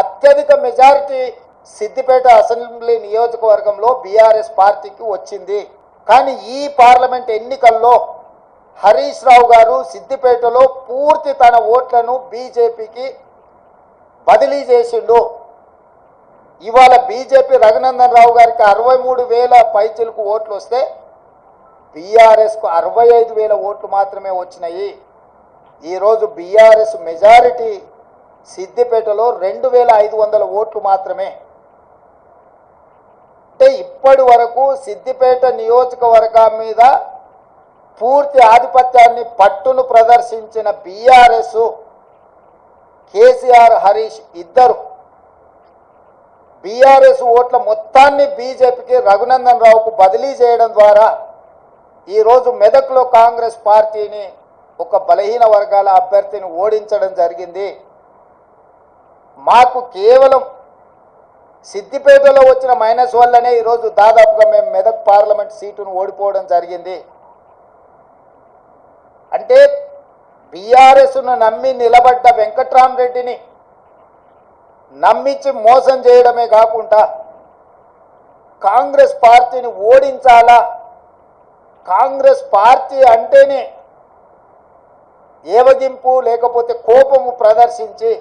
అత్యధిక majority Siddipet assembly నియోజకవర్గంలో BRS పార్టీకి వచ్చింది. కానీ ఈ పార్లమెంట్ ఎన్నికల్లో హరీష్ రావు గారు సిద్దిపేటలో పూర్తి తన ఓట్లను బీజేపీకి బదిలీ చేసిండు. ఇవాళ బీజేపీ రఘునందన్ రావు గారికి అరవై మూడు వేల పైచులకు ఓట్లు వస్తే బీఆర్ఎస్కు అరవై ఐదు వేల ఓట్లు మాత్రమే వచ్చినాయి. ఈరోజు బీఆర్ఎస్ మెజారిటీ సిద్దిపేటలో రెండు వేల ఐదు వందల ఓట్లు మాత్రమే. అంటే ఇప్పటి వరకు సిద్దిపేట నియోజకవర్గం మీద పూర్తి ఆధిపత్యాన్ని పట్టును ప్రదర్శించిన బీఆర్ఎస్ కేసీఆర్ హరీష్ ఇద్దరు. బీఆర్ఎస్ ఓట్ల మొత్తాన్ని బీజేపీకి రఘునందన్ రావుకు బదిలీ చేయడం ద్వారా ఈరోజు మెదక్లో కాంగ్రెస్ పార్టీని ఒక బలహీన వర్గాల అభ్యర్థిని ఓడించడం జరిగింది. మాకు కేవలం సిద్దిపేటలో వచ్చిన మైనస్ వల్లనే ఈరోజు దాదాపుగా మేము మెదక్ పార్లమెంట్ సీటును ఓడిపోవడం జరిగింది. అంటే బీఆర్ఎస్ను నమ్మి నిలబడ్డ వెంకట్రామరెడ్డిని నమ్మించి మోసం చేయడమే కాకుండా కాంగ్రెస్ పార్టీని ఓడించాలా? కాంగ్రెస్ పార్టీ అంటేనే ఏవగింపు లేకపోతే కోపము ప్రదర్శించి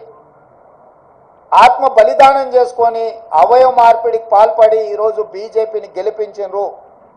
ఆత్మ బలిదానం చేసుకొని అవయవ మార్పిడికి పాల్పడి ఈరోజు బీజేపీని గెలిపించారు